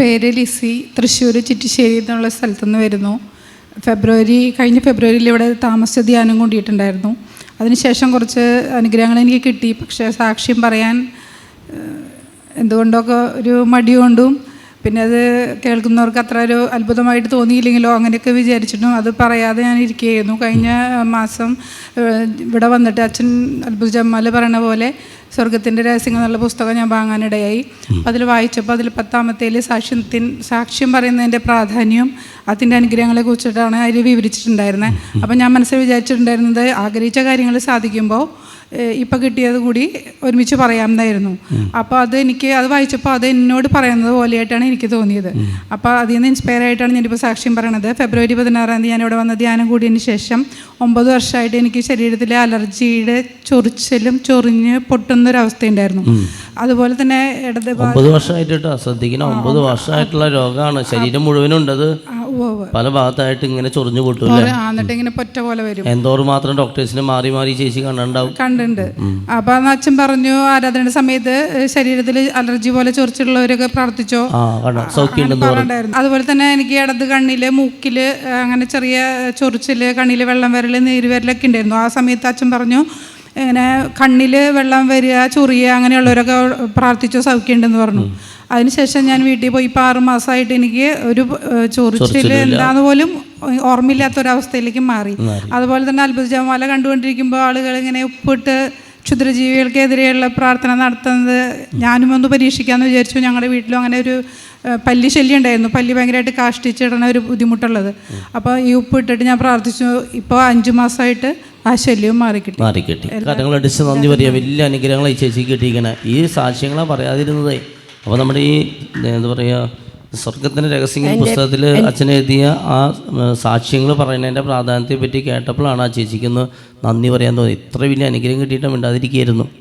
പേര് ലിസി. തൃശ്ശൂർ ചിറ്റിശ്ശേരി എന്നുള്ള സ്ഥലത്തു നിന്ന് വരുന്നു. ഫെബ്രുവരി കഴിഞ്ഞ ഫെബ്രുവരിയിൽ ഇവിടെ താമസ ധ്യാനം കൂടിയിട്ടുണ്ടായിരുന്നു. അതിനുശേഷം കുറച്ച് അനുഗ്രഹങ്ങൾ എനിക്ക് കിട്ടി. പക്ഷേ സാക്ഷ്യം പറയാൻ എന്തുകൊണ്ടൊക്കെ ഒരു മടി കൊണ്ടും പിന്നെ അത് കേൾക്കുന്നവർക്ക് അത്ര ഒരു അത്ഭുതമായിട്ട് തോന്നിയില്ലെങ്കിലോ അങ്ങനെയൊക്കെ വിചാരിച്ചിട്ടും അത് പറയാതെ ഞാൻ ഇരിക്കുകയായിരുന്നു. കഴിഞ്ഞ മാസം ഇവിടെ വന്നിട്ട് അച്ഛൻ അത്ഭുത ജമ്മാൽ പറയണ പോലെ സ്വർഗത്തിന്റെ രഹസ്യങ്ങൾ എന്നുള്ള പുസ്തകം ഞാൻ വാങ്ങാനിടയായി. അതിൽ വായിച്ചപ്പോൾ അതിൽ പത്താമത്തേൽ സാക്ഷ്യത്തിൻ സാക്ഷ്യം പറയുന്നതിന്റെ പ്രാധാന്യവും അതിന്റെ അനുഗ്രഹങ്ങളെ കുറിച്ചിട്ടാണ് അതിൽ വിവരിച്ചിട്ടുണ്ടായിരുന്നത് അപ്പം ഞാൻ മനസ്സിൽ വിചാരിച്ചിട്ടുണ്ടായിരുന്നത് ആഗ്രഹിച്ച കാര്യങ്ങൾ സാധിക്കുമ്പോൾ ഇപ്പം കിട്ടിയത് കൂടി ഒരുമിച്ച് പറയാമെന്നായിരുന്നു. അപ്പോൾ അത് എനിക്ക് അത് വായിച്ചപ്പോൾ അത് എന്നോട് പറയുന്നത് പോലെയായിട്ടാണ് എനിക്ക് തോന്നിയത്. അപ്പോൾ അതിൽ നിന്ന് ഇൻസ്പയർ ആയിട്ടാണ് ഞാനിപ്പോൾ സാക്ഷ്യം പറയണത്. ഫെബ്രുവരി പതിനാറാം തീയതി ഞാനിവിടെ വന്ന ധ്യാനം കൂടിയതിന് ശേഷം ഒമ്പത് വർഷമായിട്ട് എനിക്ക് ശരീരത്തിലെ അലർജിയുടെ ചൊറിച്ചിലും ചൊറിഞ്ഞ് പൊട്ടുന്നൊരവസ്ഥയുണ്ടായിരുന്നു. അതുപോലെ തന്നെ ഇടത് ഒമ്പത് വർഷമായിട്ട് ശ്രദ്ധിക്കണം. ഒമ്പത് വർഷമായിട്ടുള്ള രോഗമാണ്. ശരീരം മുഴുവനും ഉണ്ടത്. പല ഭാഗത്തായിട്ട് ഇങ്ങനെ ചൊറിഞ്ഞു പൊട്ടൂല്ലേ ആ, എന്നിട്ട് ഇങ്ങനെ പൊറ്റ പോലെ വരും. എന്തോറ് മാത്രം ഡോക്ടേഴ്സിനെ മാറി മാറി ചേച്ചി കണ്ടുണ്ടാവും കണ്ടുണ്ട് അപ്പൊ അച്ഛൻ പറഞ്ഞു ആരാധനയുടെ സമയത്ത് ശരീരത്തിൽ അലർജി പോലെ ചൊറിച്ചിട്ടുള്ളവരൊക്കെ പ്രാർത്ഥിച്ചോ? അതുപോലെ തന്നെ എനിക്ക് ഇടത് കണ്ണിൽ മൂക്കിൽ അങ്ങനെ ചെറിയ ചൊറിച്ചിൽ കണ്ണിൽ വെള്ളം വരൽ നീര് വരലൊക്കെ ഉണ്ടായിരുന്നു. ആ സമയത്ത് അച്ഛൻ പറഞ്ഞു ഇങ്ങനെ കണ്ണിൽ വെള്ളം വരിക ചൊറിയുക അങ്ങനെയുള്ളവരൊക്കെ പ്രാർത്ഥിച്ച സൗഖ്യമുണ്ടെന്ന് പറഞ്ഞു. അതിനുശേഷം ഞാൻ വീട്ടിൽ പോയി ഇപ്പോൾ ആറ് മാസമായിട്ട് എനിക്ക് ഒരു ചൊറിച്ചിൽ എന്താന്ന് പോലും ഓർമ്മയില്ലാത്തൊരവസ്ഥയിലേക്ക് മാറി. അതുപോലെ തന്നെ അത്ഭുത ജമാല കണ്ടുകൊണ്ടിരിക്കുമ്പോൾ ആളുകൾ ഇങ്ങനെ ഉപ്പിട്ട് ക്ഷുദ്രജീവികൾക്കെതിരെയുള്ള പ്രാർത്ഥന നടത്തുന്നത് ഞാനും ഒന്ന് പരീക്ഷിക്കാമെന്ന് വിചാരിച്ചു. ഞങ്ങളുടെ വീട്ടിലും അങ്ങനെ ഒരു പല്ലി ശല്യം ഉണ്ടായിരുന്നു പല്ലി ഭയങ്കരമായിട്ട് കാഷ്ടിച്ചിടണ ഒരു ബുദ്ധിമുട്ടുള്ളത്. അപ്പോൾ ഈ ഉപ്പ് ഇട്ടിട്ട് ഞാൻ പ്രാർത്ഥിച്ചു. ഇപ്പോൾ അഞ്ച് മാസമായിട്ട് ആ ശല്യവും മാറിക്കിട്ടി. മാറിക്കിട്ടി. കാര്യങ്ങൾ അടിച്ച് നന്ദി പറയാം. വലിയ അനുഗ്രഹങ്ങളായി ചേച്ചി കിട്ടിയിരിക്കണേ. ഈ സാക്ഷ്യങ്ങളാണ് പറയാതിരുന്നതേ. അപ്പോൾ നമ്മുടെ ഈ എന്താ പറയുക സ്വർഗത്തിന്റെ രഹസ്യങ്ങൾ പുസ്തകത്തിൽ അച്ഛൻ എഴുതിയ ആ സാക്ഷ്യങ്ങൾ പറയുന്നതിന്റെ പ്രാധാന്യത്തെ പറ്റി കേട്ടപ്പോഴാണ് ആ ചേച്ചിക്കൊന്ന് നന്ദി പറയാൻ തോന്നി ഇത്ര വലിയ അനുഗ്രഹം കിട്ടിയിട്ട് മിണ്ടാതിരിക്കുകയായിരുന്നു.